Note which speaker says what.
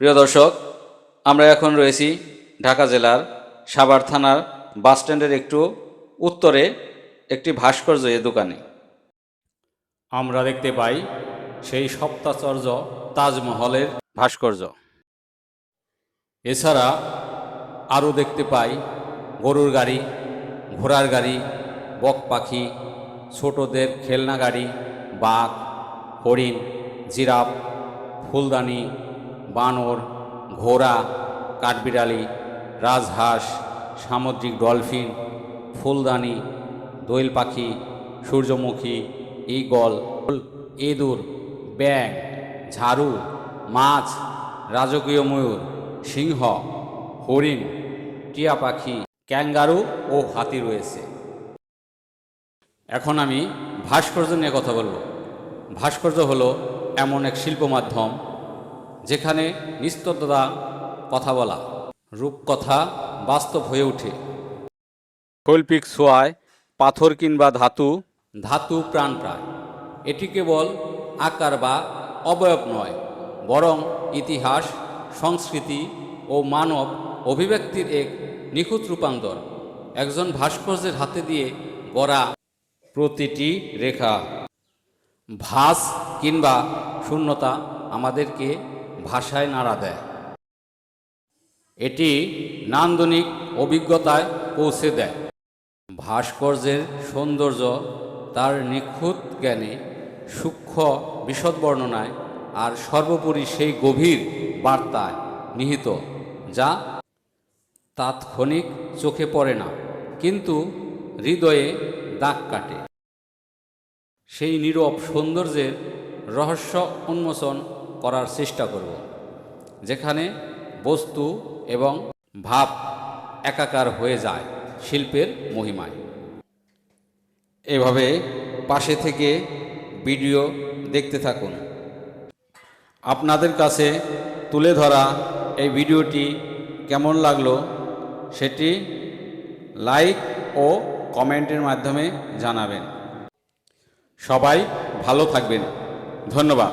Speaker 1: প্রিয় দর্শক, আমরা এখন রয়েছি ঢাকা জেলার সাভার থানার বাস স্ট্যান্ডের একটু উত্তরে একটি ভাস্কর্য এ দোকানে। আমরা দেখতে পাই সেই সপ্তাচর্য তাজমহলের ভাস্কর্য। এছাড়া আরও দেখতে পাই গরুর গাড়ি, ঘোড়ার গাড়ি, বক পাখি, ছোটদের খেলনা গাড়ি, বাঘ, হরিণ, জিরাফ, ফুলদানি বানর, ঘোড়া, কাঠবিড়ালি, রাজহাঁস, সামুদ্রিক ডলফিন, ফুলদানি, দোয়েল পাখি, সূর্যমুখী, ঈগল, ইঁদুর ব্যাং ঝাড়ু, মাছ, রাজকীয় ময়ূর, সিংহ, হরিণ, টিয়া পাখি, ক্যাঙ্গারু ও হাতি রয়েছে। এখন আমি ভাস্কর্য নিয়ে কথা বলব। ভাস্কর্য হলো এমন এক শিল্প মাধ্যম যেখানে নিস্তব্ধতা কথা বলা রূপকথা বাস্তব হয়ে ওঠে। শৈল্পিক ছোঁয়ায় পাথর কিংবা ধাতু। ধাতু প্রাণ প্রায়। এটি কেবল আকার বা অবয়ব নয় বরং ইতিহাস সংস্কৃতি ও মানব অভিব্যক্তির এক নিখুঁত রূপান্তর। একজন ভাস্কর্যের হাতে দিয়ে গড়া প্রতিটি রেখা ভাস কিংবা শূন্যতা আমাদেরকে ভাষায় নাড়া দেয়। এটি নান্দনিক অভিজ্ঞতায় পৌঁছে দেয়। ভাস্কর্যের সৌন্দর্য, তার নিখুঁত জ্ঞানে, সূক্ষ্ম বিশদ বর্ণনায় আর সর্বোপরি সেই গভীর বার্তায় নিহিত, যা তাৎক্ষণিক চোখে পড়ে না, কিন্তু হৃদয়ে দাগ কাটে। সেই নীরব সৌন্দর্যের রহস্য উন্মোচন করার চেষ্টা করব, যেখানে বস্তু এবং ভাব একাকার হয়ে যায় শিল্পের মহিমায়। এভাবে পাশে থেকে ভিডিও দেখতে থাকুন। আপনাদের কাছে তুলে ধরা এই ভিডিওটি কেমন লাগল সেটি লাইক ও কমেন্টের মাধ্যমে জানাবেন। সবাই ভালো থাকবেন। ধন্যবাদ।